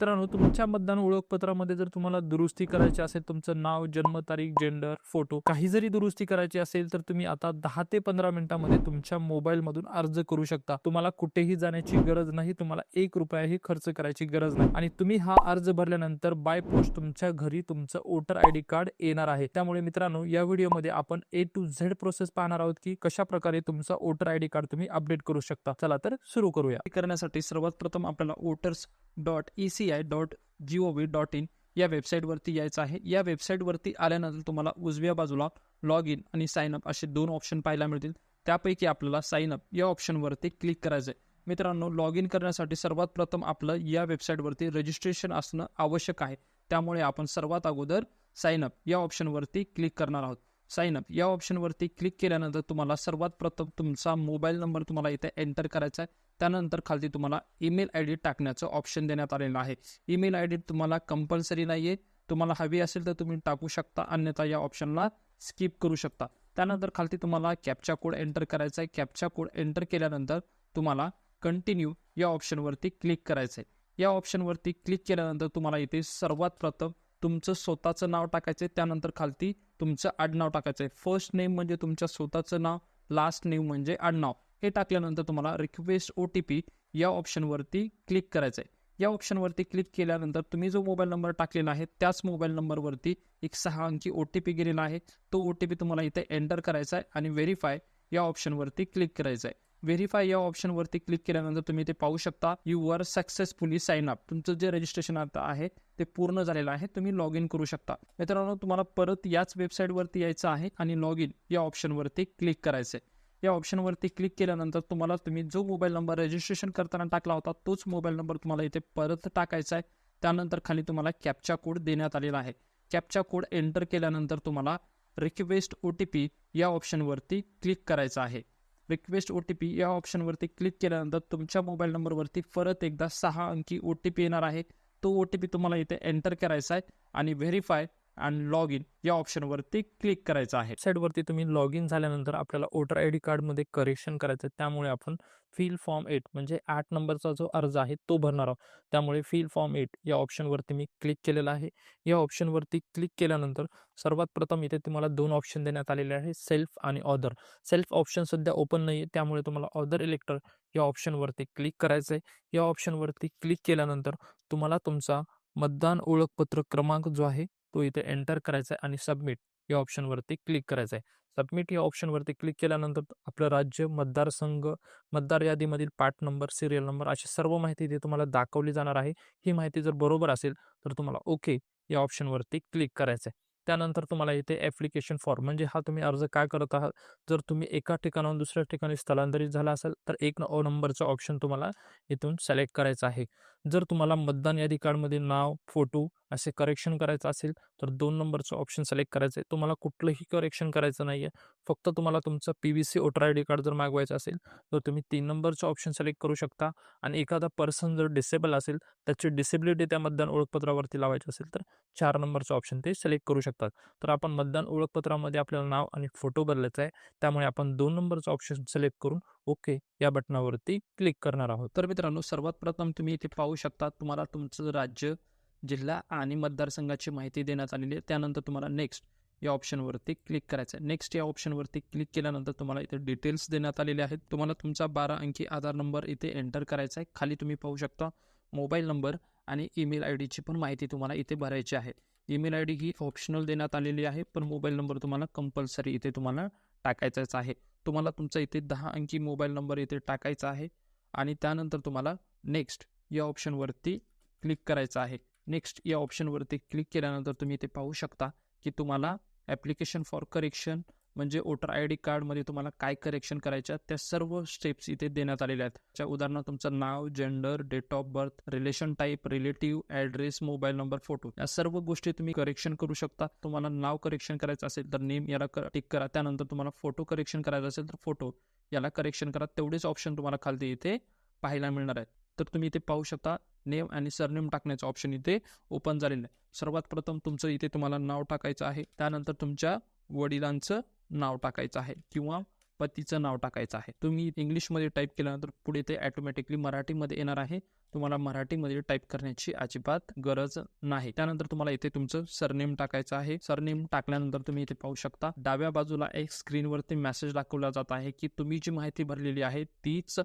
मित्रांनो तुमच्या मतदान ओळखपत्रामध्ये जर तुम्हाला दुरुस्ती करायची असेल तुमचं नाव जन्मतारीख जेंडर फोटो काही जरी दुरुस्ती करायची असेल तर तुम्ही आता दहा ते पंधरा मिनिटांमध्ये तुमच्या मोबाईल मधून अर्ज करू शकता. तुम्हाला कुठेही जाण्याची गरज नाही तुम्हाला एक रुपयाही खर्च करायची गरज नाही. आणि तुम्ही हा अर्ज भरल्यानंतर बाय पोस्ट तुमच्या घरी तुमचं वोटर आय डी कार्ड येणार आहे. त्यामुळे मित्रांनो या व्हिडिओमध्ये आपण ए टू झेड प्रोसेस पाहणार आहोत की कशा प्रकारे तुमचा वोटर आय डी कार्ड तुम्ही अपडेट करू शकता. चला तर सुरू करूया. करण्यासाठी सर्वात प्रथम आपल्याला voters dot E C I dot G O V dot in या वेबसाईटवरती यायचं आहे. या वेबसाईटवरती आल्यानंतर तुम्हाला उजव्या बाजूला लॉग इन आणि साइन अप असे दोन ऑप्शन पाहायला मिळतील. त्यापैकी आपल्याला साइन अप या ऑप्शनवरती क्लिक करायचं आहे मित्रांनो लॉग इन करण्यासाठी सर्वात प्रथम आपलं या वेबसाईटवरती रजिस्ट्रेशन असणं आवश्यक आहे. त्यामुळे आपण सर्वात अगोदर साइन अप या ऑप्शनवरती क्लिक करणार आहोत. साइन अप या ऑप्शनवरती क्लिक केल्यानंतर तुम्हाला सर्वात प्रथम तुमचा मोबाईल नंबर तुम्हाला इथे एंटर करायचा आहे. त्यानंतर खालती तुम्हाला ईमेल आय डी टाकण्याचं ऑप्शन देण्यात आलेलं आहे. ईमेल आय डी तुम्हाला कंपल्सरी नाही आहे तुम्हाला हवी असेल तर तुम्ही टाकू शकता अन्यथा या ऑप्शनला स्किप करू शकता. त्यानंतर खालती तुम्हाला कॅपचा कोड एंटर करायचा आहे कॅपचा कोड एंटर केल्यानंतर तुम्हाला कंटिन्यू या ऑप्शनवरती क्लिक करायचं आहे या ऑप्शनवरती क्लिक केल्यानंतर तुम्हाला इथे सर्वात प्रथम तुमचं स्वतःचं नाव टाकायचं आहे त्यानंतर खालती तुमचं आडनाव टाकायचं आहे फर्स्ट नेम म्हणजे तुमच्या स्वतःचं नाव लास्ट नेम म्हणजे आडनाव. हे टाकल्यानंतर तुम्हाला रिक्वेस्ट ओ टी पी या ऑप्शनवरती क्लिक करायचं आहे या ऑप्शनवरती क्लिक केल्यानंतर तुम्ही जो मोबाईल नंबर टाकलेला आहे त्याच मोबाईल नंबरवरती एक सहा अंकी ओ टी पी गेलेला आहे. तो ओ टी पी तुम्हाला इथे एंटर करायचा आहे आणि व्हेरीफाय या ऑप्शनवरती क्लिक करायचं आहे व्हेरीफाय या ऑप्शनवरती क्लिक केल्यानंतर तुम्ही ते पाहू शकता you are successfully sign up तुमचं जे रजिस्ट्रेशन आता आहे ते पूर्ण झालेलं आहे. तुम्ही लॉग इन करू शकता. मित्रांनो तुम्हाला परत याच वेबसाईटवरती यायचं आहे आणि लॉग इन या ऑप्शनवरती क्लिक करायचं आहे या ऑप्शनवरती क्लिक केल्यानंतर तुम्हाला तुम्ही जो मोबाईल नंबर रजिस्ट्रेशन करताना टाकला होता तोच मोबाईल नंबर तुम्हाला इथे परत टाकायचा आहे. त्यानंतर खाली तुम्हाला कॅपचा कोड देण्यात आलेला आहे. कॅपचा कोड एंटर केल्यानंतर तुम्हाला रिक्वेस्ट ओ टी पी या ऑप्शनवरती क्लिक करायचं आहे. रिक्वेस्ट ओ टी पी या ऑप्शनवरती क्लिक केल्यानंतर तुमच्या मोबाईल नंबरवरती परत एकदा सहा अंकी ओ टी पी येणार आहे. तो ओ टी पी तुम्हाला इथे एंटर करायचा आहे आणि व्हेरीफाय अँड लॉग इन या ऑप्शनवरती क्लिक करायचं आहे. साईडवरती तुम्ही लॉग इन झाल्यानंतर आपल्याला वोटर आय डी कार्डमध्ये करेक्शन करायचं आहे. त्यामुळे आपण फिल फॉर्म एट म्हणजे आठ नंबरचा जो अर्ज आहे तो भरणार आहोत. त्यामुळे फिल फॉर्म एट या ऑप्शनवरती मी क्लिक केलेला आहे. या ऑप्शनवरती क्लिक केल्यानंतर सर्वात प्रथम इथे तुम्हाला दोन ऑप्शन देण्यात आलेले आहे सेल्फ आणि ऑदर सेल्फ ऑप्शन सध्या ओपन नाही आहे त्यामुळे तुम्हाला ऑदर इलेक्टर या ऑप्शनवरती क्लिक करायचं आहे या ऑप्शनवरती क्लिक केल्यानंतर तुम्हाला तुमचा मतदान ओळखपत्र क्रमांक जो आहे तो इथे एंटर करायचा आहे आणि सबमिट या ऑप्शनवरती क्लिक करायचं आहे सबमिट या ऑप्शनवरती क्लिक केल्यानंतर आपलं राज्य मतदारसंघ मतदार यादीमधील पार्ट नंबर सिरियल नंबर अशी सर्व माहिती इथे तुम्हाला दाखवली जाणार आहे. ही माहिती जर बरोबर असेल तर तुम्हाला ओके या ऑप्शनवरती क्लिक करायचं आहे त्यानंतर तुम्हाला इथे ॲप्लिकेशन फॉर्म म्हणजे हा तुम्ही अर्ज काय करत आहात? जर तुम्ही एका ठिकाणाहून दुसऱ्या ठिकाणी स्थलांतरित झाला असेल तर एक न नंबरचा ऑप्शन तुम्हाला इथून सिलेक्ट करायचा आहे. जर तुम्हाला मतदान यादी कार्डमध्ये नाव फोटो असे करेक्शन करायचं असेल तर दोन नंबरचं ऑप्शन सिलेक्ट करायचं आहे. तुम्हाला कुठलंही करेक्शन करायचं नाही आहे फक्त तुम्हाला तुमचं P V C voter I D card जर मागवायचं असेल तर तुम्ही तीन नंबरचं ऑप्शन सिलेक्ट करू शकता. आणि एखादा पर्सन जर डिसेबल असेल त्याची डिसेबिलिटी त्या मतदान ओळखपत्रावरती लावायची असेल तर चार नंबरचं ऑप्शन ते सिलेक्ट करू शकतात. तर आपण मतदान ओळखपत्रामध्ये आपल्याला नाव आणि फोटो बदलायचा आहे. त्यामुळे आपण दोन नंबरचं ऑप्शन सिलेक्ट करून ओके या बटनावरती क्लिक करणार आहोत. तर मित्रांनो सर्वात प्रथम तुम्ही इथे पाहू शकता तुम्हाला तुमचं राज्य जिल्हा आणि मतदारसंघाची माहिती देण्यात आलेली आहे. त्यानंतर तुम्हाला नेक्स्ट या ऑप्शनवरती क्लिक करायचं आहे. नेक्स्ट या ऑप्शनवरती क्लिक केल्यानंतर तुम्हाला इथे डिटेल्स देण्यात आलेले आहेत. तुम्हाला तुमचा बारा अंकी आधार नंबर इथे एंटर करायचा आहे. खाली तुम्ही पाहू शकता मोबाईल नंबर आणि ईमेल आय डीची पण माहिती तुम्हाला इथे भरायची आहे. ईमेल आय डी ही ऑप्शनल देण्यात आलेली आहे पण मोबाईल नंबर तुम्हाला कंपल्सरी इथे तुम्हाला टाकायचाच आहे. तुम्हाला तुमचा इथे दहा अंकी मोबाईल नंबर इथे टाकायचा आहे आणि त्यानंतर तुम्हाला नेक्स्ट या ऑप्शनवरती क्लिक करायचं आहे. नेक्स्ट या ऑप्शनवरती क्लिक केल्यानंतर तुम्ही इथे पाहू शकता की तुम्हाला ॲप्लिकेशन फॉर करेक्शन म्हणजे वोटर आय डी कार्डमध्ये तुम्हाला काय करेक्शन करायच्या त्या सर्व स्टेप्स इथे देण्यात आलेल्या आहेत. त्या उदाहरणार्थ तुमचं नाव gender date of birth relation type relative address mobile number photo या सर्व गोष्टी तुम्ही करेक्शन करू शकता. तुम्हाला नाव करेक्शन करायचं असेल तर नेम याला टिक करा. त्यानंतर तुम्हाला फोटो करेक्शन करायचा असेल तर फोटो याला करेक्शन करा. तेवढेच ऑप्शन तुम्हाला खालती इथे पाहायला मिळणार आहेत. तर तुम्ही इथे पाहू शकता नेम आणि सरनेम टाकण्याचं ऑप्शन इथे ओपन झालेलं आहे. सर्वात प्रथम तुमचं इथे तुम्हाला नाव टाकायचं आहे. त्यानंतर तुमच्या वडिलांचं नाव टाकायचं आहे किंवा पतीचं नाव टाकायचं आहे. तुम्ही इंग्लिशमध्ये टाईप केल्यानंतर पुढे ते ॲटोमॅटिकली मराठीमध्ये येणार आहे. तुम्हाला मराठीमध्ये टाईप करण्याची अजिबात गरज नाही. त्यानंतर तुम्हाला इथे तुमचं सरनेम टाकायचं आहे. सरनेम टाकल्यानंतर तुम्ही इथे पाहू शकता डाव्या बाजूला एक स्क्रीनवरती मेसेज दाखवला जात आहे की तुम्ही जी माहिती भरलेली आहे तीच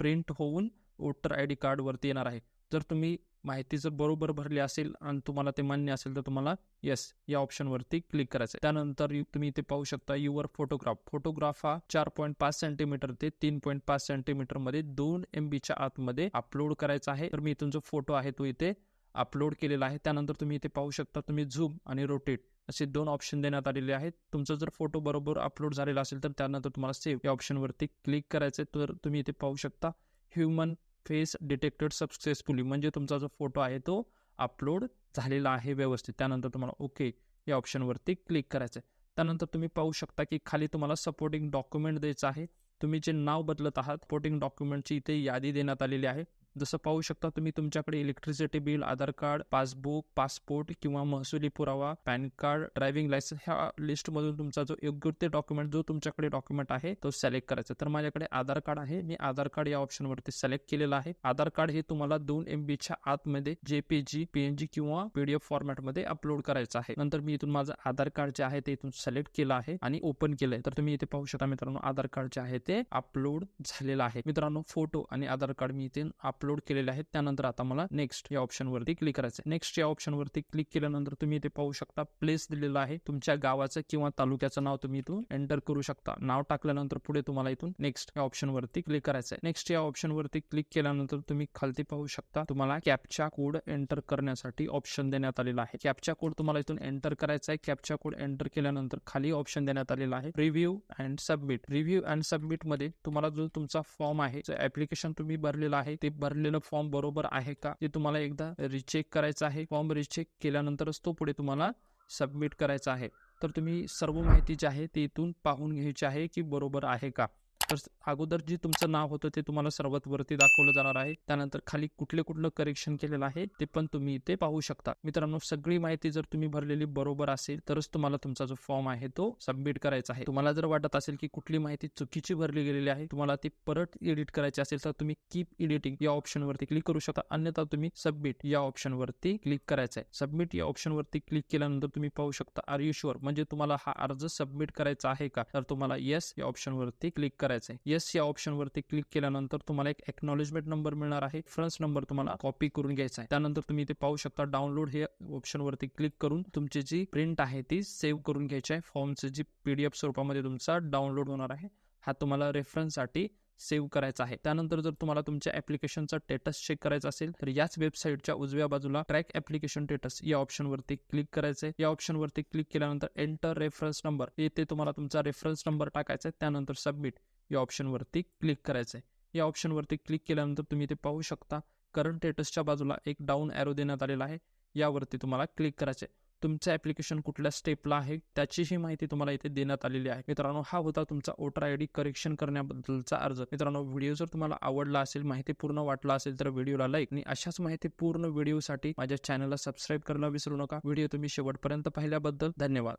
प्रिंट होऊन वोटर आय डी कार्डवरती येणार आहे. जर तुम्ही माहिती जर बरोबर भरली असेल आणि तुम्हाला ते मान्य असेल तर तुम्हाला येस या ऑप्शनवरती क्लिक करायचं आहे त्यानंतर तुम्ही इथे पाहू शकता युअर फोटोग्राफ फोटोग्राफ हा चार पॉईंट पाच सेंटीमीटर ते तीन पॉईंट पाच सेंटीमीटरमध्ये दोन एमबीच्या आतमध्ये अपलोड करायचा आहे. तर मी इथून जो फोटो आहे तो इथे अपलोड केलेला आहे. त्यानंतर तुम्ही इथे पाहू शकता तुम्ही झूम आणि रोटेट असे दोन ऑप्शन देण्यात आलेले आहेत. तुमचा जर फोटो बरोबर अपलोड झालेला असेल तर त्यानंतर तुम्हाला सेव्ह या ऑप्शनवरती क्लिक करायचं आहे तर तुम्ही इथे पाहू शकता ह्युमन फेस डिटेक्टेड सक्सेसफुली म्हणजे तुमचा जो फोटो आहे तो अपलोड झालेला आहे व्यवस्थित. त्यानंतर तुम्हाला ओके या ऑप्शनवरती क्लिक करायचं आहे त्यानंतर तुम्ही पाहू शकता की खाली तुम्हाला सपोर्टिंग डॉक्युमेंट द्यायचं आहे. तुम्ही जे नाव बदलत आहात सपोर्टिंग डॉक्युमेंटची इथे यादी देण्यात आलेली आहे. जसं पाहू शकता तुम्ही तुमच्याकडे electricity bill Aadhaar card passbook passport किंवा महसुली पुरावा पॅन कार्ड ड्रायव्हिंग लायसन्स ह्या लिस्टमधून तुमचा जो योग्य ते डॉक्युमेंट जो तुमच्याकडे डॉक्युमेंट आहे तो सिलेक्ट करायचा. तर माझ्याकडे आधार कार्ड आहे. मी आधार कार्ड या ऑप्शनवरती सिलेक्ट केलेलं आहे. आधार कार्ड हे तुम्हाला दोन एम बीच्या आतमध्ये जेपीजी पीएनजी किंवा पीडीएफ फॉर्मॅटमध्ये अपलोड करायचं आहे. नंतर मी इथून माझं आधार कार्ड जे आहे ते इथून सिलेक्ट केलं आहे आणि ओपन केलंय. तर तुम्ही इथे पाहू शकता मित्रांनो आधार कार्ड जे आहे ते अपलोड झालेलं आहे. मित्रांनो फोटो आणि आधार कार्ड मी इथे अपलोड केलेले आहेत. त्यानंतर आता मला नेक्स्ट या ऑप्शनवरती क्लिक करायचं नेक्स्ट या ऑप्शनवरती क्लिक केल्यानंतर तुम्ही इथे पाहू शकता प्लेस दिलेलं आहे. तुमच्या गावाचं किंवा तालुक्याचं नाव तुम्ही इथून एंटर करू शकता. नाव टाकल्यानंतर पुढे तुम्हाला इथून नेक्स्ट या ऑप्शनवरती क्लिक करायचं आहे नेक्स्ट या ऑप्शनवरती क्लिक केल्यानंतर तुम्ही खालती पाहू शकता तुम्हाला कॅपचा कोड एंटर करण्यासाठी ऑप्शन देण्यात आलेला आहे. कॅपचा कोड तुम्हाला इथून एंटर करायचा आहे कॅपचा कोड एंटर केल्यानंतर खाली ऑप्शन देण्यात आलेला आहे. Review and submit review and सबमिटमध्ये तुम्हाला जो तुमचा फॉर्म आहे ऍप्लिकेशन तुम्ही भरलेलं आहे ते भरलेलं फॉर्म बरोबर आहे का? ते तुम्हाला एकदा रिचेक करायचं आहे. फॉर्म रिचेक केल्यानंतरच तो पुढे तुम्हाला सबमिट करायचा आहे. तर तुम्ही सर्व माहिती जी आहे ती इथून पाहून घ्यायची आहे की बरोबर आहे का? तर अगोदर जे तुमचं नाव होतं ते तुम्हाला सर्वात वरती दाखवलं जाणार आहे. त्यानंतर खाली कुठले कुठलं करेक्शन केलेलं आहे ते पण तुम्ही इथे पाहू शकता. मित्रांनो सगळी माहिती जर तुम्ही भरलेली बरोबर असेल तरच तुम्हाला तुमचा जो फॉर्म आहे तो सबमिट करायचा आहे. तुम्हाला जर वाटत असेल की कुठली माहिती चुकीची भरली गेलेली आहे तुम्हाला ती परत एडिट करायची असेल तर तुम्ही कीप एडिटिंग या ऑप्शन वरती क्लिक करू शकता. अन्यथा तुम्ही सबमिट या ऑप्शन वरती क्लिक करायचं आहे. सबमिट या ऑप्शन वरती क्लिक केल्यानंतर तुम्ही पाहू शकता आर यू शुअर म्हणजे तुम्हाला हा अर्ज सबमिट करायचा आहे का? तर तुम्हाला येस या ऑप्शन वरती क्लिक करायचं आहे येस या ऑप्शन वरती क्लिक केल्यानंतर तुम्हाला एक एक्नॉलेजमेंट नंबर मिळणार आहे. फ्रन्स नंबर तुम्हाला कॉपी करून घ्यायचा आहे. त्यानंतर तुम्ही इथे पाहू शकता डाउनलोड हे ऑप्शन वरती क्लिक करून तुमची जी प्रिंट आहे ती सेव्ह करून घ्यायची आहे. फॉर्मची जी पीडीएफ स्वरूपामध्ये तुमचा डाउनलोड होणार आहे हा तुम्हाला रेफरन्ससाठी सेव्ह करायचा आहे. त्यानंतर जर तुम्हाला तुमच्या ऍप्लिकेशनचा स्टेटस चेक करायचा असेल तर याच वेबसाईटच्या उजव्या बाजूला ट्रॅक ऍप्लिकेशन स्टेटस या ऑप्शन वरती क्लिक करायचं आहे या ऑप्शन वरती क्लिक केल्यानंतर एंटर रेफरन्स नंबर येथे तुम्हाला तुमचा रेफरन्स नंबर टाकायचा आहे. त्यानंतर सबमिट या ऑप्शनवरती क्लिक करायचं आहे या ऑप्शनवरती क्लिक केल्यानंतर तुम्ही इथे पाहू शकता करंट स्टेटसच्या बाजूला एक डाऊन ॲरो देण्यात आलेला आहे. यावरती तुम्हाला क्लिक करायचं आहे तुमचं ॲप्लिकेशन कुठल्या स्टेपला आहे त्याचीही माहिती तुम्हाला इथे देण्यात आलेली आहे. मित्रांनो हा होता तुमचा वोटर आय डी करेक्शन करण्याबद्दलचा अर्ज. मित्रांनो व्हिडिओ जर तुम्हाला आवडला असेल माहिती पूर्ण वाटला असेल तर व्हिडिओला लाईक आणि अशाच माहिती पूर्ण व्हिडिओसाठी माझ्या चॅनलला सबस्क्राईब करायला विसरू नका. व्हिडिओ तुम्ही शेवटपर्यंत पाहिल्याबद्दल धन्यवाद.